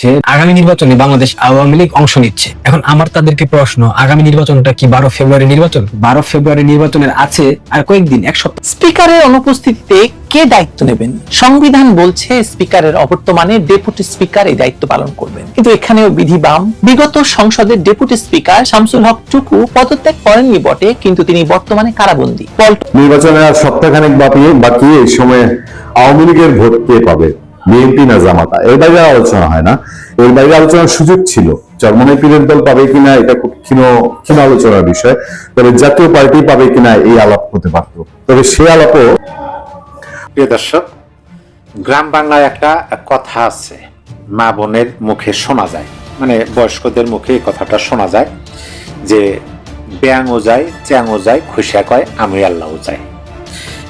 যে আগামী নির্বাচনে বাংলাদেশ আওয়ামী লীগ অংশ নিচ্ছে। এখন আমার তাদেরকে প্রশ্ন আগামী নির্বাচনটা কি বারো ফেব্রুয়ারি নির্বাচন? বারো ফেব্রুয়ারি নির্বাচনের আছে আর কয়েকদিন এক সপ্তাহ। স্পিকারের অনুপস্থিতিতে কে দায়িত্ব নেবেন? সংবিধান বলছে স্পিকারের অবর্তমানে ডেপুটি স্পিকার এই দায়িত্ব পালন করবেন। কিন্তু এখানেও বিধি বাম। বিগত সংসদের ডেপুটি স্পিকার শামসুল হক টুকু পদত্যাগ করেননি বটে কিন্তু তিনি বর্তমানে কারাবন্দী। নির্বাচনের আর সপ্তাহখানেক বাকি বাকি এই সময়ে আওয়ামী লীগের ভোট কে পাবে? বিএনপি না জামাতা, এর বাইরে আলোচনা হয় না। এর বাইরে আলোচনার সুযোগ ছিল। চরমনে পীরের দল পাবে কিনা, এটা খুব ক্ষীণ ক্ষীণ আলোচনার বিষয়। তবে জাতীয় পার্টি পাবে কিনা, এই আলাপ হতে পারত। তবে সে আলাপও প্রিয় দর্শক, গ্রাম বাংলায় একটা কথা আছে, মা বোনের মুখে শোনা যায়। মানে বয়স্কদের মুখে এই কথাটা শোনা যায় যে, ব্যাঙও যায় চ্যাংও যায়, খুশিয়া কয়, আমি আল্লাহও যায়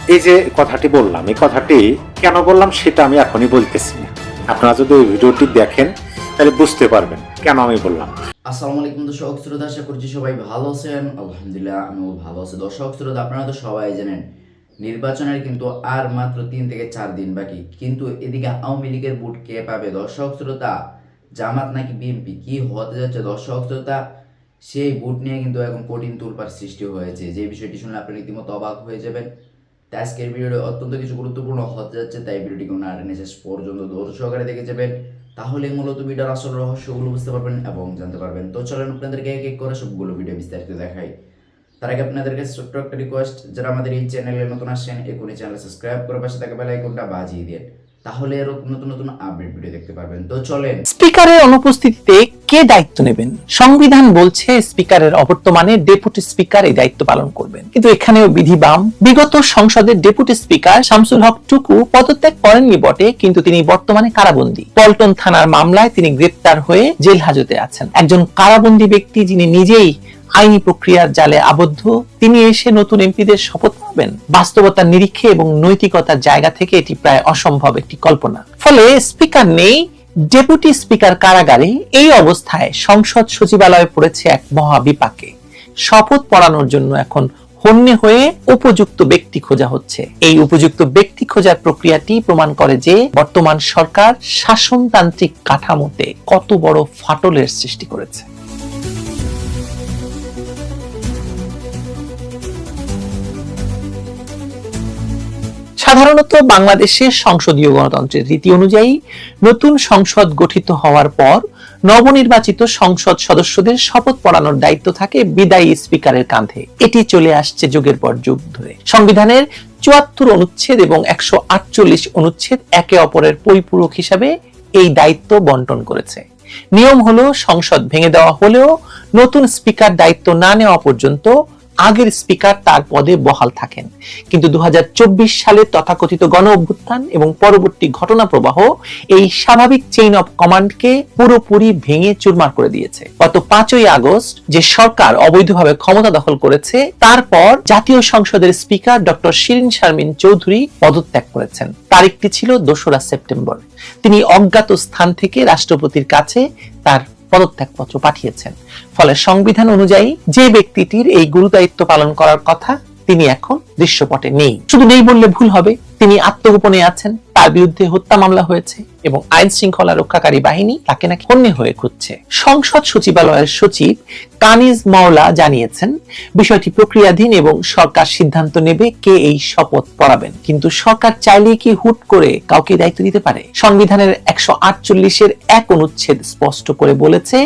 এই যে কথাটি বললাম, এই কথাটি কেন বললাম সেটা আমি এখনই বলতেছি না। আপনারা যদি ওই ভিডিওটি দেখেন, তাহলে বুঝতে পারবেন কেন আমি বললাম। আসসালামু আলাইকুম দর্শক, শ্রোতা, আশা করছি সবাই ভালো আছেন। আলহামদুলিল্লাহ, আমিও ভালো আছি। দর্শক, শ্রোতা, আপনারা তো সবাই জানেন, নির্বাচনের কিন্তু আর মাত্র তিন থেকে চার দিন বাকি। কিন্তু এদিকে আওয়ামী লীগের ভোট কে পাবে? দর্শক, শ্রোতা, জামাত নাকি বিএনপি কি হতে যাচ্ছে? দর্শক, শ্রোতা, সেই ভোট নিয়ে কিন্তু এখন কঠিন তুলপার সৃষ্টি হয়েছে। যে বিষয়টি শুনলে আপনি রীতিমতো অবাক হয়ে যাবেন। আজকের ভিডিওটি অত্যন্ত কিছু গুরুত্বপূর্ণ হতে যাচ্ছে, তাই ভিডিওটি কোনো না টেনে শেষ পর্যন্ত ধৈর্য সহকারে দেখে যাবেন। তাহলে মূলত ভিডিওর আসল রহস্যগুলো বুঝতে পারবেন এবং জানতে পারবেন। তো চলেন আপনাদেরকে এক এক করে সবগুলো ভিডিও বিস্তারিত দেখাই। তার আগে আপনাদের কাছে ছোট্ট একটা রিকোয়েস্ট যারা আমাদের এই চ্যানেলে নতুন আসছেন, এখনই চ্যানেল সাবস্ক্রাইব করে পাশে থাকা বেল আইকনটা বাজিয়ে দিন। তাহলে আরও নতুন নতুন আপডেট ভিডিও দেখতে পারবেন। তো চলেন। স্পিকারের অনুপস্থিতিতে কে দায়িত্ব নেবেন? সংবিধান বলছে স্পিকারের অবর্তমানে ডেপুটি স্পিকার এই দায়িত্ব পালন করবেন। কিন্তু এখানেও বিধি বাম বিগত সংসদের ডেপুটি স্পিকার শামসুল হক টুকু পদত্যাগ করেননি বটে, কিন্তু তিনি বর্তমানে কারাবন্দী। পল্টন থানার মামলায় তিনি গ্রেপ্তার হয়ে জেল হাজতে আছেন। একজন কারাবন্দী ব্যক্তি যিনি নিজেই আইনি প্রক্রিয়ার জালে আবদ্ধ, তিনি এসে নতুন এমপিদের শপথ পাবেন। বাস্তবতার নিরীক্ষে এবং নৈতিকতার জায়গা থেকে এটি প্রায় অসম্ভব একটি কল্পনা। ফলে স্পিকার নেই ডেপুটি স্পিকার কারাগারে এই অবস্থায় সংসদ সচিবালয়ে পড়েছে এক মহা বিপাকে শপথ পড়ানোর জন্য এখন হন্যে হয়ে উপযুক্ত ব্যক্তি খোঁজা হচ্ছে। এই উপযুক্ত ব্যক্তি খোঁজার প্রক্রিয়াটি প্রমাণ করে যে বর্তমান সরকার শাসনতান্ত্রিক কাঠামোতে কত বড় ফাটলের সৃষ্টি করেছে। সাধারণত বাংলাদেশের সংসদীয় গণতন্ত্রের রীতি অনুযায়ী নতুন সংসদ গঠিত হওয়ার পর নবনির্বাচিত সংসদ সদস্যদের শপথ পড়ানোর দায়িত্ব থাকে বিদায়ী স্পিকারের কাঁধে। এটি চলে আসছে যুগের পর যুগ ধরে। সংবিধানের চুয়াত্তর অনুচ্ছেদ এবং একশো আটচল্লিশ অনুচ্ছেদ একে অপরের পরিপূরক হিসাবে এই দায়িত্ব বন্টন করেছে। নিয়ম হলো সংসদ ভেঙে দেওয়া হলেও নতুন স্পিকার দায়িত্ব না নেওয়া পর্যন্ত আগের স্পিকার তার পদে বহাল থাকেন। কিন্তু দু সালে তথাকথিত গণ অভ্যুত্থান এবং পরবর্তী ঘটনা প্রবাহ এই স্বাভাবিক চেইন অফ কমান্ডকে পুরোপুরি ভেঙে চুরমার করে দিয়েছে। গত পাঁচই আগস্ট যে সরকার অবৈধভাবে ক্ষমতা দখল করেছে, তারপর জাতীয় সংসদের স্পিকার ডক্টর শিরিন শারমিন চৌধুরী পদত্যাগ করেছেন। তারিখটি ছিল দোসরা সেপ্টেম্বর। তিনি অজ্ঞাত স্থান থেকে রাষ্ট্রপতির কাছে তার পদত্যাগপত্র পাঠিয়েছেন। ফলে সংবিধান অনুযায়ী যে ব্যক্তিটির এই গুরুদায়িত্ব পালন করার কথা তিনি এখন দৃশ্যপটে নেই। শুধু নেই বললে ভুল হবে। তিনি আত্মগোপনে আছেন। তার বিরুদ্ধে হত্যা মামলা হয়েছে এবং আইন শৃঙ্খলা রক্ষাকারী বাহিনী তাকে নাকি হন্যে হয়ে খুঁজছে। সংসদ সচিবালয়ের সচিব কানিজ মাওলা জানিয়েছেন, বিষয়টি প্রক্রিয়াধীন এবং সরকার সিদ্ধান্ত নেবে কে এই শপথ পড়াবেন। কিন্তু সরকার চাইলে কি হুট করে কাউকে দায়িত্ব দিতে পারে? সংবিধানের একশো আটচল্লিশের এক অনুচ্ছেদ স্পষ্ট করে বলেছে,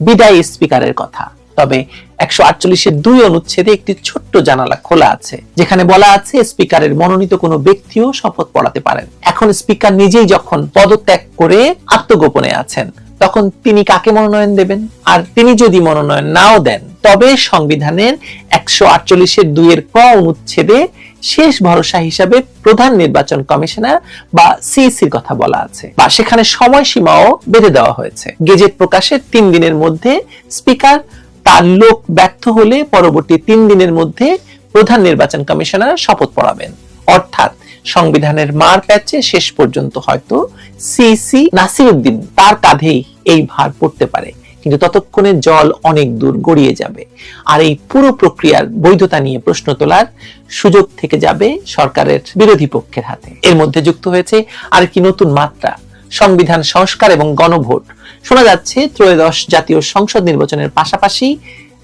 বিদায়ী স্পিকারের কথা। তবে একশো আটচল্লিশের দুই অনুচ্ছেদে একটি ছোট্ট জানালা খোলা আছে, যেখানে বলা আছে স্পিকারের মনোনীত কোনো ব্যক্তিও শপথ পড়াতে পারেন। এখন স্পিকার নিজেই যখন পদত্যাগ করে আত্মগোপনে আছেন, তখন তিনি কাকে মনোনয়ন দেবেন? আর তিনি যদি মনোনয়ন নাও দেন, তবে সংবিধানের একশো আটচল্লিশের দুইয়ের ক অনুচ্ছেদে শেষ ভরসা হিসাবে প্রধান নির্বাচন কমিশনার বা সিইসির কথা বলা আছে। বা সেখানে সময়সীমাও বেঁধে দেওয়া হয়েছে। গেজেট প্রকাশের তিন দিনের মধ্যে স্পিকার তার লোক ব্যর্থ হলে পরবর্তী তিন দিনের মধ্যে প্রধান নির্বাচন কমিশনার শপথ পড়াবেন। অর্থাৎ সংবিধানের মার প্যাচে শেষ পর্যন্ত হয়তো সিসি নাসিরুদ্দিন তার কাঁধেই এই ভার পড়তে পারে। কিন্তু ততক্ষণে জল অনেক দূর গড়িয়ে যাবে। আর এই পুরো প্রক্রিয়ার বৈধতা নিয়ে প্রশ্ন তোলার সুযোগ থেকে যাবে সরকারের বিরোধী পক্ষের হাতে। এর মধ্যে যুক্ত হয়েছে আর কি নতুন মাত্রা সংবিধান, সংস্কার এবং গণভোট। শোনা যাচ্ছে ত্রয়োদশ জাতীয় সংসদ নির্বাচনের পাশাপাশি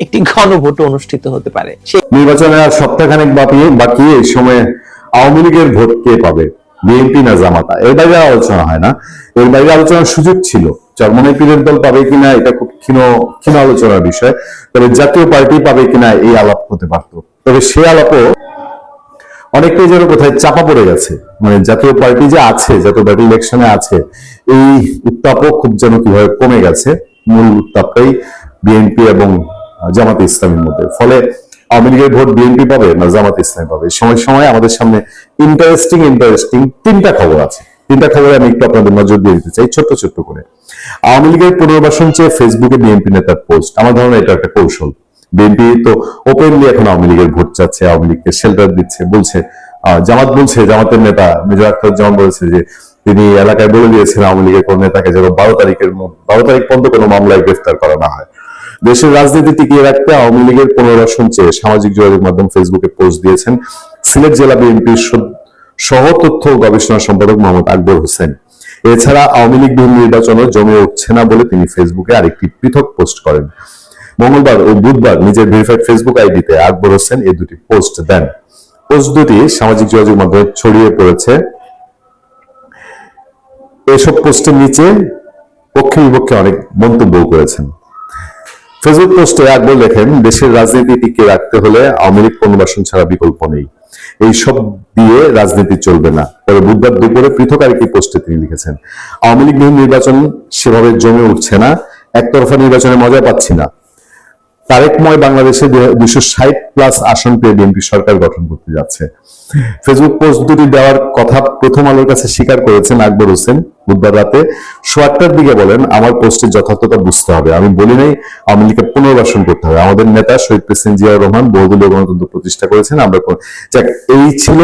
একটি গণভোট অনুষ্ঠিত হতে পারে। সে নির্বাচনের আর সপ্তাহখানেক বাকি বাকি এই সময়ে আওয়ামী লীগের ভোট কে পাবে? বিএনপি না জামাতা? এর বাইরে আলোচনা হয় না। এর বাইরে আলোচনার সুযোগ ছিল। চরমনে পীরের দল পাবে কিনা এটা খুব ক্ষীণ ক্ষীণ আলোচনার বিষয়। তবে জাতীয় পার্টি পাবে কিনা এই আলাপ হতে পারত। তবে সে আলাপও অনেকটাই যেন কোথায় চাপা পড়ে গেছে। মানে জাতীয় পার্টি যে আছে, জাতীয় পার্টি ইলেকশনে আছে, এই উত্তাপও খুব যেন কীভাবে কমে গেছে, মূল উত্তাপটাই বিএনপি এবং জামাতে ইসলামের মধ্যে। ফলে আওয়ামী লীগের ভোট বিএনপি পাবে না জামাতে ইসলাম পাবে? সময় সময় আমাদের সামনে ইন্টারেস্টিং ইন্টারেস্টিং তিনটা খবর আছে। তিনটা খবরে আমি একটু আপনাদের নজর দিয়ে দিতে চাই, ছোট্ট ছোট্ট করে। আওয়ামী লীগের পুনর্বাসন চেয়ে ফেসবুকে বিএনপি নেতার পোস্ট আমার ধারণা এটা একটা কৌশল। বিএনপি তো ওপেনলি এখন আওয়ামী লীগের ভোট চাচ্ছে, আওয়ামী লীগকে শেল্টার দিচ্ছে, বলছে জামাত বলছে, জামাতের নেতা মেজর আখতার জামান বলেছে যে তিনি এলাকায় বলে দিয়েছেন আওয়ামী লীগের কোন নেতাকে যেন বারো তারিখের বারো তারিখ পর্যন্ত কোনো মামলায় গ্রেফতার করা না হয়। দেশের রাজনীতি টিকিয়ে রাখতে আওয়ামী লীগের পুনর্বাসন চেয়ে সামাজিক যোগাযোগ মাধ্যম ফেসবুকে পোস্ট দিয়েছেন সিলেট জেলা বিএনপির সহ তথ্য গবেষণা সম্পাদক মোহাম্মদ আকবর হোসেন। এছাড়া আওয়ামী লীগ বিহীন নির্বাচনও জমে উঠছে না বলে তিনি ফেসবুকে আরেকটি পৃথক পোস্ট করেন। মঙ্গলবার ও বুধবার নিজের ভেরিফাইড ফেসবুক আইডিতে আকবর হোসেন এই দুটি পোস্ট দেন। পোস্ট দুটি সামাজিক যোগাযোগ মাধ্যমে ছড়িয়ে পড়েছে। এসব পোস্টের নিচে পক্ষে বিপক্ষে অনেক মন্তব্য করেছেন। ফেসবুক পোস্টে আকবর লেখেন, দেশের রাজনীতি টিকিয়ে রাখতে হলে আওয়ামী লীগ পুনর্বাসন ছাড়া বিকল্প নেই। এই সব দিয়ে রাজনীতি চলবে না। তবে বুধবার দুপুরে পৃথক আরেকটি পোস্টে তিনি লিখেছেন, আওয়ামী লীগ নির্বাচন সেভাবে জমে উঠছে না। একতরফা নির্বাচনে মজা পাচ্ছি না। তারেকময় বাংলাদেশে দুশো ষাট প্লাস আসন পেয়ে বিএনপি সরকার গঠন করতে যাচ্ছে। ফেসবুক পোস্ট দুটি দেওয়ার কথা প্রথম আলোর কাছে স্বীকার করেছেন আকবর হোসেন। বুধবার রাতে সোয়াটটার দিকে বলেন, আমার পোস্টের যথার্থতা বুঝতে হবে। আমি বলি নাই, আওয়ামী লীগকে পুনর্বাসন করতে হবে। আমাদের নেতা শহীদ প্রেসিডেন্ট জিয়াউর রহমান বহুদলীয় গণতন্ত্র প্রতিষ্ঠা করেছেন। আমরা যাক, এই ছিল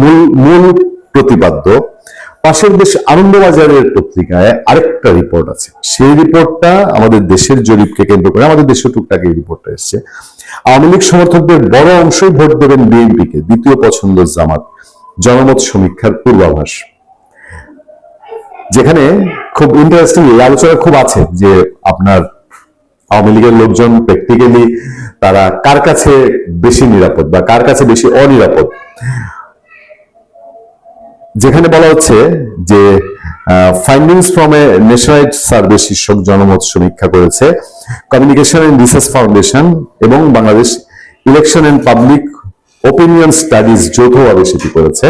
মূল মূল প্রতিপাদ্য। পাশের দেশ আনন্দবাজারের পত্রিকায় আরেকটা রিপোর্ট আছে। সেই রিপোর্টটা আমাদের দেশের জরিপকে কেন্দ্র করে, আমাদের দেশের টুকটাক এই রিপোর্টটা এসছে। আওয়ামী লীগ সমর্থকদের বড় অংশই ভোট দেবেন বিএনপিকে, দ্বিতীয় পছন্দ জামাত, জনমত সমীক্ষার পূর্বাভাস। যেখানে খুব ইন্টারেস্টিং আলোচনা খুব আছে যে আপনার আওয়ামী লীগের লোকজন প্র্যাকটিক্যালি তারা কার কাছে বেশি নিরাপদ বা কার কাছে বেশি অনিরাপদ? যেখানে বলা হচ্ছে যে findings from a nationwide survey শীর্ষক জনমত সমীক্ষা করেছে কমিউনিকেশন এন্ড রিসার্চ ফাউন্ডেশন এবং Bangladesh election and public opinion studies যৌথভাবে সেটি করেছে,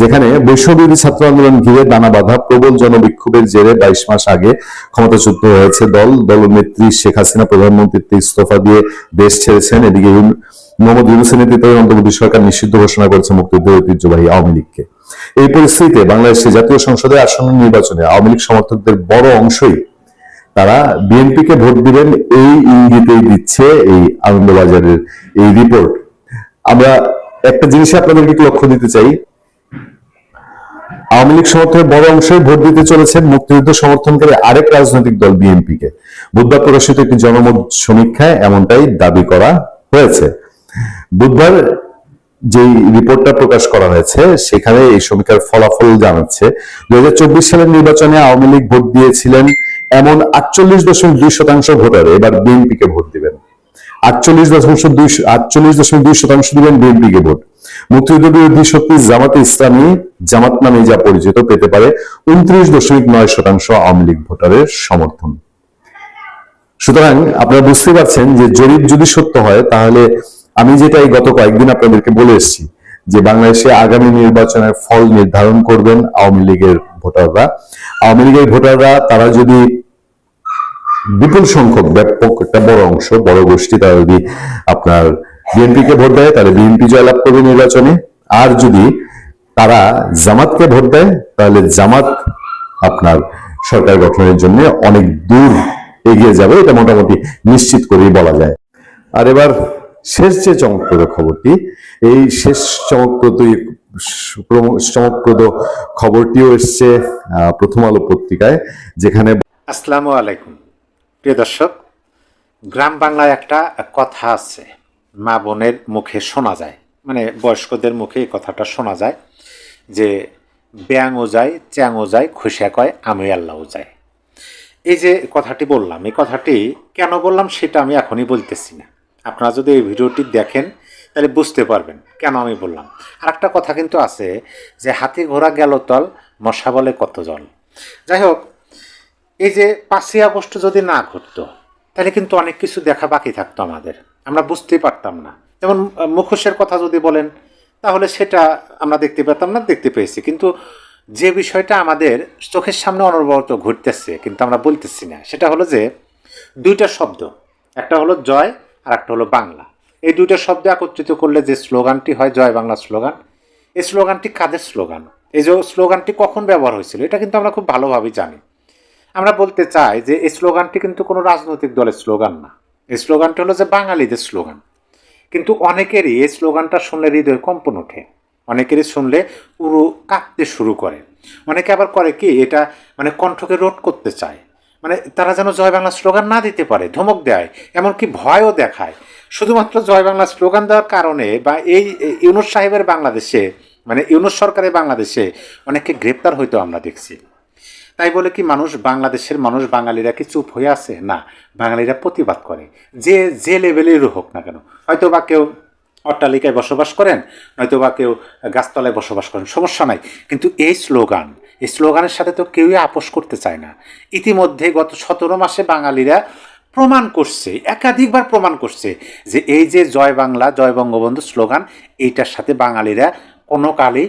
যেখানে বৈষ্ণবী ছাত্র আন্দোলন ঘিরে দানা বাঁধা প্রবল জনবিক্ষোভের জেরে বাইশ মাস আগে ক্ষমতাচ্যুত হয়েছে দল। দলনেত্রী শেখ হাসিনা প্রধানমন্ত্রীত্ব ইস্তফা দিয়ে দেশ ছেড়েছেন। এদিকে মোহাম্মদ ইউনুসের নেতৃত্বে অন্তর্বর্তী সরকার নিষিদ্ধ ঘোষণা করেছে মুক্তিযুদ্ধের ঐতিহ্যবাহী আওয়ামী লীগকে। এই পরিস্থিতিতে বাংলাদেশের জাতীয় সংসদে আসন্ন নির্বাচনে আওয়ামী লীগ সমর্থকদের বড় অংশই তারা বিএনপিকে ভোট দিবেন এই ইঙ্গিতেই দিচ্ছে এই আনন্দবাজারের এই রিপোর্ট। আমরা একটা জিনিস আপনাদেরকে লক্ষ্য দিতে চাই। আওয়ামী লীগ সমর্থনের বড় অংশই ভোট দিতে চলেছে মুক্তিযুদ্ধ সমর্থনকারী আরেক রাজনৈতিক দল বিএনপিকে। বুধবার প্রকাশিত একটি জনমত সমীক্ষায় এমনটাই দাবি করা হয়েছে। বুধবার যেই রিপোর্টটা প্রকাশ করা হয়েছে, সেখানে এই সমীক্ষার ফলাফল জানাচ্ছে। দুই সালের নির্বাচনে আওয়ামী লীগ ভোট দিয়েছিলেন এমন আটচল্লিশ দশমিক দুই শতাংশ ভোটার, এবার বিএনপিকে ভোট দিবেন। আটচল্লিশ দুই আটচল্লিশ দশমিক দুই শতাংশ দিবেন ভোট। মুক্তিযুদ্ধ বিরোধী শক্তি জামাতে ইসলামী, জামাত নামে যা পরিচিত, পেতে পারে উনত্রিশ দশমিক নয় শতাংশ আওয়ামী লীগ ভোটারের সমর্থন। সুতরাং আপনারা বুঝতে পারছেন যে জরিপ যদি সত্য হয়, তাহলে আমি যেটা এই গত কয়েকদিন আপনাদেরকে বলে এসেছি যে বাংলাদেশে আগামী নির্বাচনের ফল নির্ধারণ করবেন আওয়ামী লীগের ভোটাররা। আওয়ামী লীগের ভোটাররা, তারা যদি বিপুল সংখ্যক, ব্যাপক একটা বড় অংশ, বড় গোষ্ঠী, তারা যদি আপনার বিএনপিকে ভোট দেয়, তাহলে বিএনপি জয়লাভ করবে নির্বাচনে। আর যদি তারা জামাতকে ভোট দেয়, তাহলে জামাত আপনার সরকার গঠনের জন্য অনেক দূর এগিয়ে যাবে, এটা মোটামুটি নিশ্চিত করেই বলা যায়। আর এবার শেষ যে চমকপ্রদ খবরটি, এই শেষ চমকপ্রদ চমকপ্রদ খবরটিও এসছে প্রথম আলো পত্রিকায়, যেখানে আসসালামু আলাইকুম। প্রিয় দর্শক, গ্রাম বাংলায় একটা কথা আছে, মা বোনের মুখে শোনা যায় মানে বয়স্কদের মুখে এই কথাটা শোনা যায়, যে ব্যাঙও যায় চ্যাংও যায়, খুশিয়া কয় আমি আল্লাহও যায় এই যে কথাটি বললাম, এই কথাটি কেন বললাম সেটা আমি এখনই বলতেছি না। আপনারা যদি এই ভিডিওটি দেখেন, তাহলে বুঝতে পারবেন কেন আমি বললাম। আর একটা কথা কিন্তু আছে যে হাতি ঘোড়া গেল তল, মশা বলে কত জল। যাই হোক, এই যে পাঁচই আগস্ট যদি না ঘটতো, তাহলে কিন্তু অনেক কিছু দেখা বাকি থাকতো আমাদের। আমরা বুঝতেই পারতাম না। যেমন মুখোশের কথা যদি বলেন, তাহলে সেটা আমরা দেখতে পেতাম না, দেখতে পেয়েছি। কিন্তু যে বিষয়টা আমাদের চোখের সামনে অনবরত ঘটতেছে কিন্তু আমরা বলতেছি না, সেটা হলো যে দুইটা শব্দ। একটা হলো জয় আর একটা হলো বাংলা। এই দুইটা শব্দ একত্রিত করলে যে স্লোগানটি হয়, জয় বাংলা স্লোগান, এই স্লোগানটি কাদের স্লোগান? এই যে স্লোগানটি কখন ব্যবহার হয়েছিল, এটা কিন্তু আমরা খুব ভালোভাবেই জানি। আমরা বলতে চাই যে এই স্লোগানটি কিন্তু কোনো রাজনৈতিক দলের স্লোগান না। এই স্লোগানটি হলো যে বাঙালিদের স্লোগান। কিন্তু অনেকেরই এই স্লোগানটা শুনলে হৃদয় কম্পন ওঠে। অনেকেরই শুনলে পুরো কাঁপতে শুরু করে। অনেকে আবার করে কি, এটা মানে কণ্ঠকে রোধ করতে চায়। মানে তারা যেন জয় বাংলা স্লোগান না দিতে পারে, ধমক দেয়, এমনকি ভয়ও দেখায়। শুধুমাত্র জয় বাংলা স্লোগান দেওয়ার কারণে বা এই ইউনুস সাহেবের বাংলাদেশে মানে ইউনুস সরকারের বাংলাদেশে অনেককে গ্রেপ্তার হইতো আমরা দেখছি। তাই বলে কি মানুষ বাংলাদেশের মানুষ বাঙালিরা কি চুপ হয়ে আছে? না, বাঙালিরা প্রতিবাদ করে। যে যে লেভেলেরও হোক না কেন। হয়তো বা কেউ অট্টালিকায় বসবাস করেন নয়তো বা কেউ গাছতলায় বসবাস করেন, সমস্যা নাই। কিন্তু এই স্লোগান এই স্লোগানের সাথে তো কেউই আপোষ করতে চায় না। ইতিমধ্যে গত সতেরো মাসে বাঙালিরা প্রমাণ করছে, একাধিকবার প্রমাণ করছে যে এই যে জয় বাংলা, জয় বঙ্গবন্ধু স্লোগান, এইটার সাথে বাঙালিরা কোনো কালেই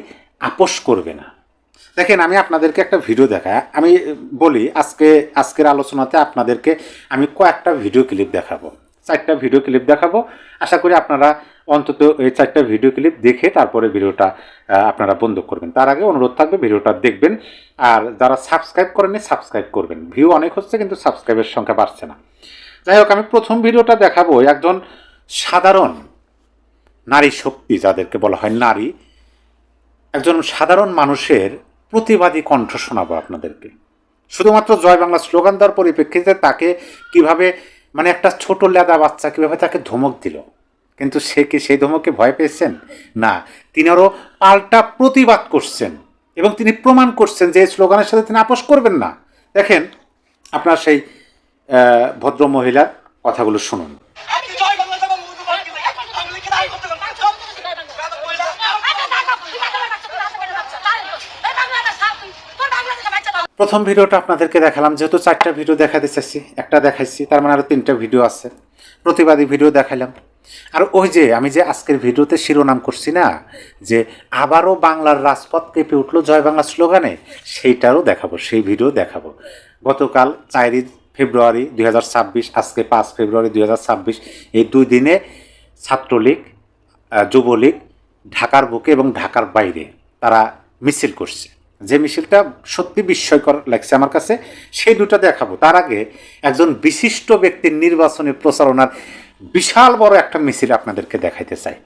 আপোষ করবে না। দেখেন, আমি আপনাদেরকে একটা ভিডিও দেখাই আমি বলি, আজকে, আজকের আলোচনাতে আপনাদেরকে আমি কয়েকটা ভিডিও ক্লিপ দেখাবো। চারটা ভিডিও ক্লিপ দেখাবো। আশা করি আপনারা অন্তত এই চারটা ভিডিও ক্লিপ দেখে তারপরে ভিডিওটা আপনারা বন্ধ করবেন। তার আগে অনুরোধ থাকবে ভিডিওটা দেখবেন। আর যারা সাবস্ক্রাইব করেননি সাবস্ক্রাইব করবেন। ভিউ অনেক হচ্ছে, কিন্তু সাবস্ক্রাইবের সংখ্যা বাড়ছে না। যাই হোক, আমি প্রথম ভিডিওটা দেখাবো একজন সাধারণ নারী শক্তি, যাদেরকে বলা হয় নারী। একজন সাধারণ মানুষের প্রতিবাদী কণ্ঠ শোনাবো আপনাদেরকে। শুধুমাত্র জয় বাংলা স্লোগান দেওয়ার পরিপ্রেক্ষিতে তাকে কীভাবে মানে একটা ছোট লেদা বাচ্চা কীভাবে তাকে ধমক দিল? কিন্তু সে কি সেই ধমকে ভয় পেয়েছেন? না, তিনি আরও পাল্টা প্রতিবাদ করছেন এবং তিনি প্রমাণ করছেন যে এই স্লোগানের সাথে তিনি আপোষ করবেন না। দেখেন, আপনার সেই ভদ্র মহিলার কথাগুলো শুনুন আমি জয় বাংলা দেবো মুদু বাকি আমি লিখে দাঁড়িয়ে করতে পারব বেদম কইলা প্রথম ভিডিওটা আপনাদেরকে দেখালাম, যেহেতু চারটা ভিডিও দেখাতে চাইছি একটা দেখাইছি, তার মানে আরও তিনটা ভিডিও আছে, প্রতিবাদী ভিডিও দেখালাম আর ওই যে আমি যে আজকের ভিডিওতে শিরোনাম করছি না, যে আবারও বাংলার রাজপথ কেঁপে উঠল জয় বাংলা স্লোগানে, সেইটারও দেখাবো, সেই ভিডিও দেখাবো। গতকাল চারই ফেব্রুয়ারি দুই হাজার ছাব্বিশ, আজকে পাঁচ ফেব্রুয়ারি দুই হাজার ছাব্বিশ, এই দুই দিনে ছাত্রলীগ যুবলীগ ঢাকার বুকে এবং ঢাকার বাইরে তারা মিছিল করছে। যে মিছিলটা সত্যি বিস্ময়কর লাগছে আমার কাছে, সেই দুটো দেখাবো। তার আগে একজন বিশিষ্ট ব্যক্তির নির্বাচনী প্রচারণার বিশাল বড় একটা মিছিল আপনাদেরকে দেখাইতে চাই।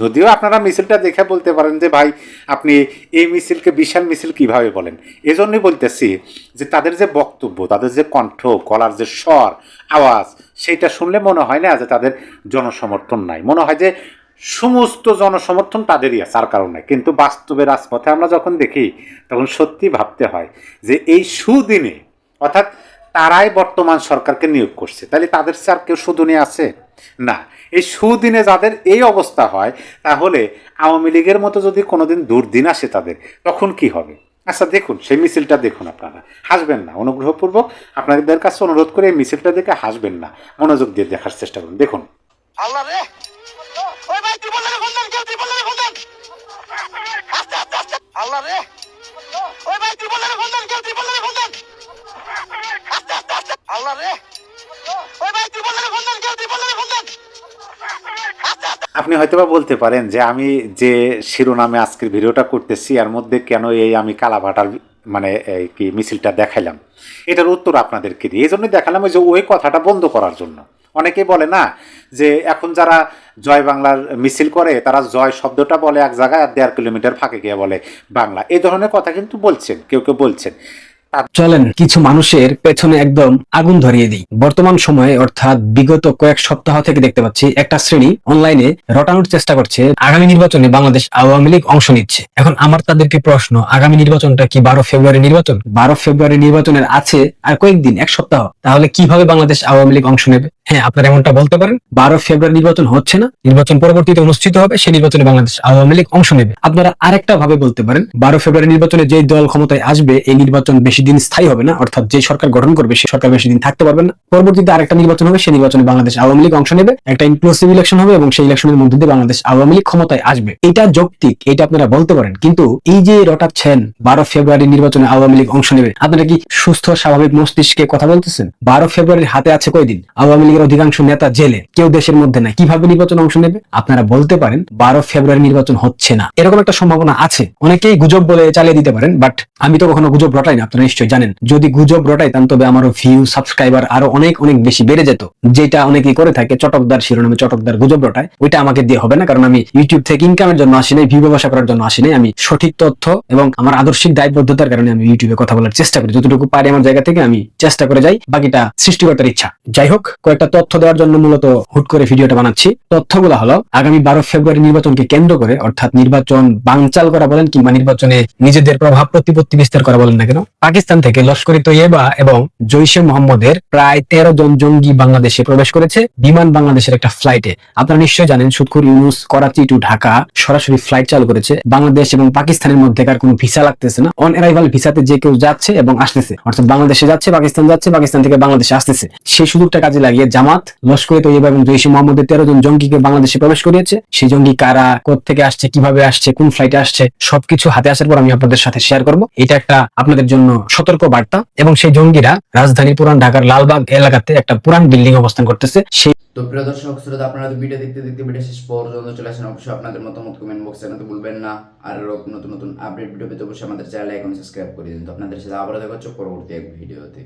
যদিও আপনারা মিছিলটা দেখে বলতে পারেন যে, ভাই, আপনি এই মিছিলকে বিশাল মিছিল কীভাবে বলেন? এজন্যই বলতেছি যে, তাদের যে বক্তব্য, তাদের যে কণ্ঠ কলার যে স্বর, আওয়াজ, সেইটা শুনলে মনে হয় না যে তাদের জনসমর্থন নাই। মনে হয় যে সমস্ত জনসমর্থন তাদেরই আছে, আর কারণ কিন্তু বাস্তবে রাজপথে আমরা যখন দেখি, তখন সত্যি ভাবতে হয় যে এই সুদিনে, অর্থাৎ তারাই বর্তমান সরকারকে নিয়োগ করছে, তাহলে তাদের সে আর কেউ সুদিনে আছে? না। এই সুদিনে যাদের এই অবস্থা হয়, তাহলে আওয়ামী লীগের মতো যদি কোনোদিন দুর্দিন আসে তাদের, তখন কি হবে? আচ্ছা দেখুন, সেই মিছিলটা দেখুন আপনারা। হাসবেন না, অনুগ্রহপূর্বক আপনাদের কাছে অনুরোধ করে এই মিছিলটা দেখে হাসবেন না। মনোযোগ দিয়ে দেখার চেষ্টা করুন। দেখুন। আল্লাহ রে! আপনি হয়তোবা বলতে পারেন যে আমি যে শিরোনামে আজকের ভিডিওটা করতেছি, এর মধ্যে কেন এই আমি কালাভাটার মানে কি মিছিলটা দেখাইলাম? এটার উত্তর আপনাদেরকে দিই। এই জন্যই দেখালাম ওই যে ওই কথাটা বন্ধ করার জন্য। অনেকেই বলে না যে এখন যারা জয় বাংলার মিছিল করে, তারা জয় শব্দটা বলে এক জায়গায় আর দেড় কিলোমিটার ফাঁকে গিয়ে বলে বাংলা। এই ধরনের কথা কিন্তু বলছেন, কেউ কেউ বলছেন। চলেন কিছু মানুষের পেছনে একদম আগুন ধরিয়ে দিই। বর্তমান সময়ে অর্থাৎ বিগত কয়েক সপ্তাহ থেকে দেখতে পাচ্ছি একটা শ্রেণি অনলাইনে রটানোর চেষ্টা করছে। আগামী নির্বাচনে বাংলাদেশ আওয়ামী লীগ অংশ নিচ্ছে। এখন আমার তাদেরকে প্রশ্ন আগামী নির্বাচনটা কি বারো ফেব্রুয়ারি নির্বাচন? বারো ফেব্রুয়ারি নির্বাচনের আছে আর কয়েকদিন এক সপ্তাহ। তাহলে কীভাবে বাংলাদেশ আওয়ামী লীগ অংশ নেবে? হ্যাঁ আপনারা এমনটা বলতে পারেন। বারো ফেব্রুয়ারি নির্বাচন হচ্ছে না? নির্বাচন পরবর্তীতে অনুষ্ঠিত হবে সেই নির্বাচনে বাংলাদেশ আওয়ামী লীগ অংশ নেবে। আপনারা আরেকটা ভাবে বলতে পারেন বারো ফেব্রুয়ারি নির্বাচনে যে দল ক্ষমতায় আসবে এই নির্বাচন বেশি দিন স্থায়ী হবে না, অর্থাৎ যে সরকার গঠন করবে সেই সরকার বেশি দিন থাকতে পারবে না। পরবর্তীতে আরেকটা নির্বাচন হবে সেই নির্বাচনে বাংলাদেশ আওয়ামী লীগ অংশ নেবে, একটা ইনক্লুসিভ ইলেকশন হবে এবং সেই ইলেকশনের মধ্যে দিয়ে বাংলাদেশ আওয়ামী লীগ ক্ষমতায় আসবে। এটা যৌক্তিক, এটা আপনারা বলতে পারেন। কিন্তু এই যে রটাচ্ছেন বারো ফেব্রুয়ারি নির্বাচনে আওয়ামী লীগ অংশ নেবে, আপনারা কি সুস্থ, স্বাভাবিক মস্তিষ্কে কথা বলতেছেন? বারো ফেব্রুয়ারির হাতে আছে কয়দিন? আওয়ামী লীগের অধিকাংশ নেতা জেলে, কেউ দেশের মধ্যে নাই। কীভাবে নির্বাচন অংশ নেবে? আপনারা বলতে পারেন, বারো ফেব্রুয়ারি নির্বাচন হচ্ছে না। এরকম একটা সম্ভাবনা আছে। অনেকেই গুজব বলে চালিয়ে দিতে পারেন, বাট আমি তো কখনো গুজব রটাই না, আপনারা নিশ্চয়ই জানেন। যদি গুজব রটাইতাম তবে আমারও ভিউ সাবস্ক্রাইবার আরও অনেক অনেক বেশি বেড়ে যেত। যেটা অনেকেই করে থাকে, চটকদার শিরোনামে চটকদার গুজব রটায়, ওইটা আমাকে দিয়ে হবে না, কারণ আমি ইউটিউব থেকে ইনকামের জন্য আসি নাই ভিউ ব্যবসা করার জন্য আসি নাই, আমি সঠিক তথ্য এবং আমার আদর্শিক দায়বদ্ধতার কারণে আমি ইউটিউবে কথা বলার চেষ্টা করি। যতটুকু পারি আমার জায়গা থেকে আমি চেষ্টা করে যাই, বাকিটা সৃষ্টিকর্তার ইচ্ছা। যাই হোক, কয়েকটা তথ্য দেওয়ার জন্য মূলত হুট করে ভিডিওটা বানাচ্ছি। তথ্যগুলো হলো, আগামী বারো ফেব্রুয়ারি নির্বাচনকে কেন্দ্র করে, অর্থাৎ নির্বাচন বানচাল করা বলেন কিংবা নির্বাচনে নিজেদের প্রভাব প্রতিপত্তি বিস্তার করা বলেন না কেন পাকিস্তান থেকে লস্করি তৈয়বা এবং জৈশে মোহাম্মদের প্রায় তেরো জন জঙ্গি বাংলাদেশে প্রবেশ করেছে বিমান বাংলাদেশের একটা ফ্লাইটে আপনারা নিশ্চয়ই জানেন সুৎখুর ইউনুস, করাচি টু ঢাকা সরাসরি ফ্লাইট চালু করেছে। বাংলাদেশ এবং পাকিস্তানের মধ্যেকার কোনো ভিসা লাগতেছে না। অন অ্যারাইভাল ভিসাতে যে কেউ যাচ্ছে এবং আসতেছে, অর্থাৎ বাংলাদেশে যাচ্ছে, পাকিস্তান যাচ্ছে, পাকিস্তান থেকে বাংলাদেশে আসতেছে। সেই সুযোগটা কাজে লাগিয়ে জামাত লস্করে তৈয়বা এবং জৈশে মোহাম্মদের তেরো জন জঙ্গিকে বাংলাদেশে প্রবেশ করিয়েছে। সেই জঙ্গি কারা থেকে আসছে, কীভাবে আসছে, কোন ফ্লাইটে আসছে, সবকিছু হাতে আসার পর আমি আপনাদের সাথে শেয়ার করব। এটা একটা আপনাদের জন্য সতর্ক বার্তা এবং সেই জঙ্গিরা রাজধানী পুরান ঢাকার লালবাগ এলাকাতে একটা পুরান বিল্ডিং অবস্থান করতেছে। সেই তো প্রিয় দর্শক, শ্রোতা, আপনারা ভিডিও দেখতে দেখতে ভিডিও শেষ পর্যন্ত চলে আসেন। অবশ্যই আপনাদের মতামত কমেন্ট বক্সে জানাতে ভুলবেন না। আর নতুন নতুন আপডেট ভিডিও পেতে অবশ্যই আমাদের চ্যানেল এখন সাবস্ক্রাইব করে দিন। তো আপনাদের সাথে আবার দেখা হচ্ছে পরবর্তী এক ভিডিওতে।